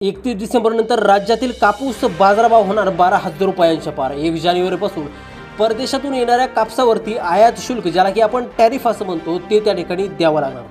एकतीस डिसेंबरनंतर राज्यातील कापूस बाजारभाव होणार बारा हजार रुपयांच्या पार. एक जानेवारीपासून परदेशातून येणाऱ्या कापसावरती आयात शुल्क ज्याला की आपण टॅरिफ असं म्हणतो ते त्या ठिकाणी द्यावं लागणार.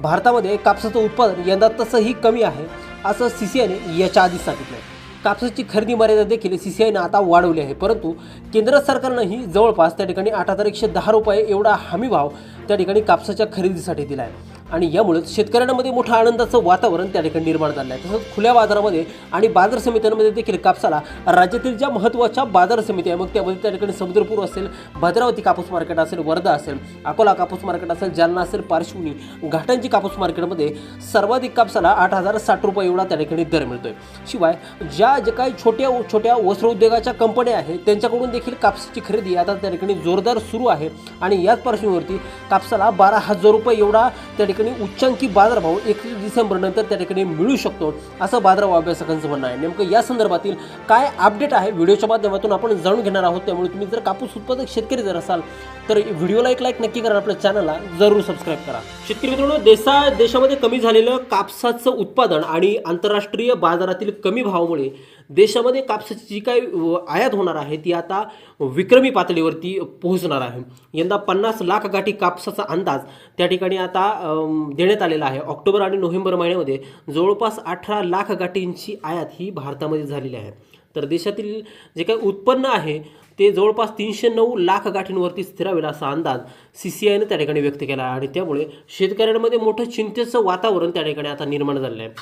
भारतामध्ये कापसाचं उत्पादन यंदा तसंही कमी आहे असं सी सी आयने याच्या आधीच सांगितलं कापसाची खरेदी मर्यादा देखील सी सी आयनं आता वाढवली आहे परंतु केंद्र सरकारनंही जवळपास त्या ठिकाणी आठ हजार एकशे दहा रुपये एवढा हमीभाव त्या ठिकाणी कापसाच्या खरेदीसाठी दिला आहे आणि यामुळेच शेतकऱ्यांमध्ये मोठं आनंदाचं वातावरण त्या ठिकाणी निर्माण झालं आहे तसंच खुल्या बाजारामध्ये आणि बाजार समित्यांमध्ये देखील कापसाला राज्यातील ज्या महत्त्वाच्या बाजार समिती आहे मग त्यामध्ये त्या ठिकाणी समुद्रपूर असेल भद्रावती कापूस मार्केट असेल वर्धा असेल अकोला कापूस मार्केट असेल जालना असेल पार्श्वनी घाटांची कापूस मार्केटमध्ये सर्वाधिक कापसाला आठ हजार साठ रुपये एवढा त्या ठिकाणी दर मिळतोय. शिवाय ज्या जे काही छोट्या छोट्या वस्त्रोद्योगाच्या कंपन्या आहेत त्यांच्याकडून देखील कापसाची खरेदी आता त्या ठिकाणी जोरदार सुरू आहे. आणि याच पार्श्वभूमीवरती कापसाला बारा हजार रुपये एवढा त्या ठिकाणी उच्चांकी बाजारभाव एकवीस डिसेंबर नंतर त्या ठिकाणी मिळू शकतो असं बाजारभाव अभ्यासकांचं म्हणणं आहे. नेमकं या संदर्भातील काय अपडेट आहे व्हिडिओच्या माध्यमातून आपण जाणून घेणार आहोत. त्यामुळे तुम्ही जर कापूस उत्पादक शेतकरी जर असाल तर व्हिडिओला एक लाईक नक्की करा आपल्या चॅनलला जरूर सबस्क्राईब करा. शेतकरी मित्रांनो देशा देशामध्ये कमी झालेलं कापसाचं उत्पादन आणि आंतरराष्ट्रीय बाजारातील कमी भावामुळे देशामध्ये कापसाची जी काय आयात होणार आहे ती आता विक्रमी पातळीवरती पोहोचणार आहे. यंदा पन्नास लाख गाठी कापसाचा अंदाज त्या ठिकाणी आता देण्यात आलेला आहे. ऑक्टोबर आणि नोव्हेंबर महिन्यामध्ये जवळपास अठरा लाख गाठींची आयात ही भारतामध्ये झालेली आहे. तर देशातील जे काही उत्पन्न आहे ते जवळपास तीनशे नऊ लाख गाठींवरती स्थिरावेल असा अंदाज सी सी आयनं त्या ठिकाणी व्यक्त केला आहे. आणि त्यामुळे शेतकऱ्यांमध्ये मोठं चिंतेचं वातावरण त्या ठिकाणी आता निर्माण झालेलं आहे.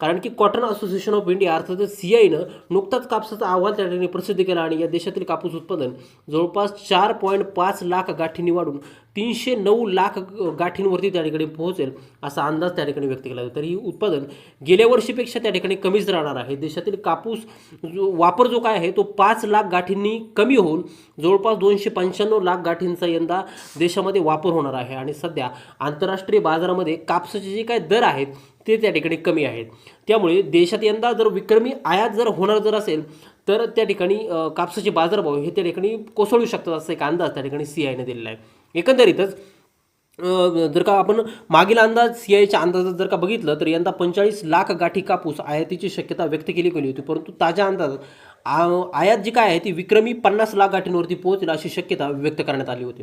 कारण की कॉटन असोसिएशन ऑफ इंडिया अर्थात सी आयनं नुकताच कापसाचा अहवाल त्या ठिकाणी प्रसिद्ध केला आणि या देशातील कापूस उत्पादन जवळपास चार पॉईंट पाच लाख गाठींनी वाढून तीनशे नऊ लाख गाठींवरती त्या ठिकाणी पोहोचेल असा अंदाज त्या ठिकाणी व्यक्त केला जातो. तर ही उत्पादन गेल्या वर्षीपेक्षा त्या ठिकाणी कमीच राहणार आहे. देशातील कापूस जो वापर जो काय आहे तो पाच लाख गाठींनी कमी होऊन जवळपास दोनशे पंच्याण्णव लाख गाठींचा यंदा देशामध्ये वापर होणार आहे. आणि सध्या आंतरराष्ट्रीय बाजारामध्ये कापसाचे जे काय दर आहेत ते त्या ठिकाणी कमी आहेत. त्यामुळे देशात यंदा जर विक्रमी आयात जर होणार जर असेल तर त्या ठिकाणी कापसाचे बाजारभाव हे त्या ठिकाणी कोसळू शकतात असा एक अंदाज त्या ठिकाणी सी आयने दिलेला आहे. एकंदरीतच जर का आपण मागील अंदाज सी आयच्या अंदाजात जर का बघितलं तर यंदा पंचेचाळीस लाख गाठी कापूस आयातीची शक्यता व्यक्त केली गेली होती. परंतु ताज्या अंदाजात आ- आयात जी काय आहे ती विक्रमी पन्नास लाख गाठींवरती पोहोचेल अशी शक्यता व्यक्त करण्यात आली होती.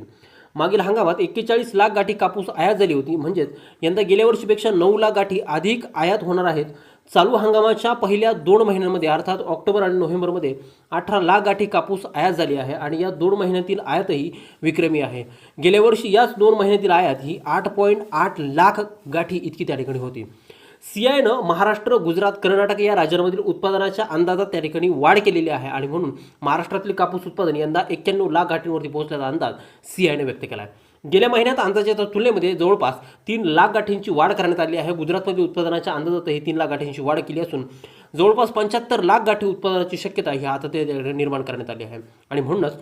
मागील हंगामात एक्केचाळीस लाख गाठी कापूस आयात झाली होती. म्हणजेच यंदा गेल्या वर्षीपेक्षा नऊ लाख गाठी अधिक आयात होणार आहेत. चालू हंगामाच्या पहिल्या दोन महिन्यांमध्ये अर्थात ऑक्टोबर आणि नोव्हेंबरमध्ये अठरा लाख गाठी कापूस आयात झाली आहे आणि या दोन महिन्यातील आयातही विक्रमी आहे. गेल्या वर्षी याच दोन महिन्यातील आयात ही आठ पॉईंट आठ लाख गाठी इतकी त्या ठिकाणी होती. सीआयनं महाराष्ट्र गुजरात कर्नाटक या राज्यांमधील उत्पादनाच्या अंदाजात त्या ठिकाणी वाढ केलेली आहे आणि म्हणून महाराष्ट्रातील कापूस उत्पादन यंदा एक्क्याण्णव लाख गाठींवरती पोहोचल्याचा अंदाज सीआयने व्यक्त केला आहे गेल्या महिन्यात अंदाजाच्या तुलनेमध्ये जवळपास तीन लाख गाठींची वाढ करण्यात आली आहे. गुजरातमध्ये उत्पादनाच्या अंदाजातही तीन लाख गाठींची वाढ केली असून जवळपास पंच्याहत्तर लाख गाठी उत्पादनाची शक्यता ही आता ते निर्माण करण्यात आली आहे. आणि म्हणूनच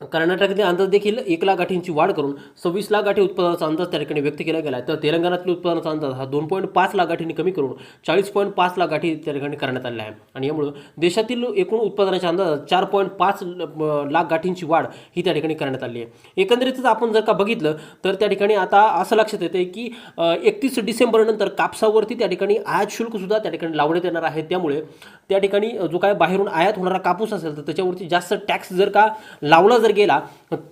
कर्नाटकातील अंदाज देखील एक लाख गाठींची वाढ करून सव्वीस लाख गाठी उत्पादनाचा अंदाज त्या ठिकाणी व्यक्त केला गेला आहे तर तेलंगणातील उत्पादनाचा अंदाज हा दोन पॉईंट पाच लाख गाठींनी कमी करून चाळीस पॉईंट पाच लाख गाठी त्या ठिकाणी करण्यात आलेला आहे. आणि यामुळं देशातील एकूण उत्पादनाच्या अंदाजात चार पॉईंट पाच लाख गाठींची वाढ ही त्या ठिकाणी करण्यात आली आहे. एकंदरीतच आपण जर का बघितलं तर त्या ठिकाणी आता असं लक्षात येतं की एकतीस डिसेंबरनंतर कापसावरती त्या ठिकाणी आयात शुल्कसुद्धा त्या ठिकाणी लावण्यात येणार आहे. त्यामुळे त्या ठिकाणी जो काय बाहेरून आयात होणारा कापूस असेल तर त्याच्यावरती जास्त टॅक्स जर का लावला जर गेला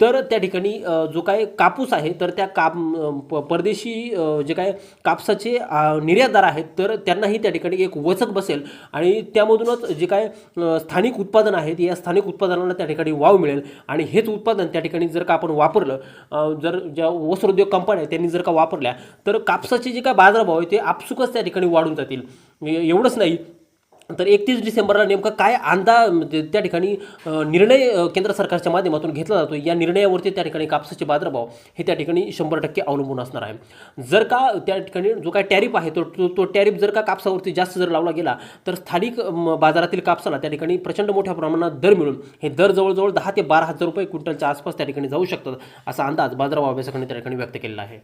तर त्या ठिकाणी जो काय कापूस आहे तर त्या काप प- परदेशी जे काय कापसाचे निर्यातदार आहेत तर त्यांनाही त्या ठिकाणी एक वचक बसेल. आणि त्यामधूनच जे काय स्थानिक उत्पादन आहेत या स्थानिक उत्पादनाला त्या ठिकाणी वाव मिळेल. आणि हेच उत्पादन त्या ठिकाणी जर का आपण वापरलं जर ज्या वस्त्रोद्योग कंपन्या आहेत त्यांनी जर का वापरल्या तर कापसाचे जे काय बाजारभाव आहे ते आपसुकच त्या ठिकाणी वाढून जातील. एवढंच नाही तर एकतीस डिसेंबरला नेमकं काय अंदाज म्हणजे त्या ठिकाणी निर्णय केंद्र सरकारच्या माध्यमातून घेतला जातो? या निर्णयावरती त्या ठिकाणी कापसाचे बाजारभाव हे त्या ठिकाणी शंभर टक्के अवलंबून असणार आहे. जर का त्या ठिकाणी जो काय टॅरिफ आहे तो तो- तो टॅरिफ जर का कापसावरती जास्त जर लावला गेला तर स्थानिक बाजारातील कापसाला त्या ठिकाणी प्रचंड मोठ्या प्रमाणात दर मिळून हे दर जवळजवळ दहा ते बारा हजार रुपये क्विंटलच्या आसपास त्या ठिकाणी जाऊ शकतात असा अंदाज बाजारभाव अभ्यासकांनी त्या ठिकाणी व्यक्त केलेला आहे.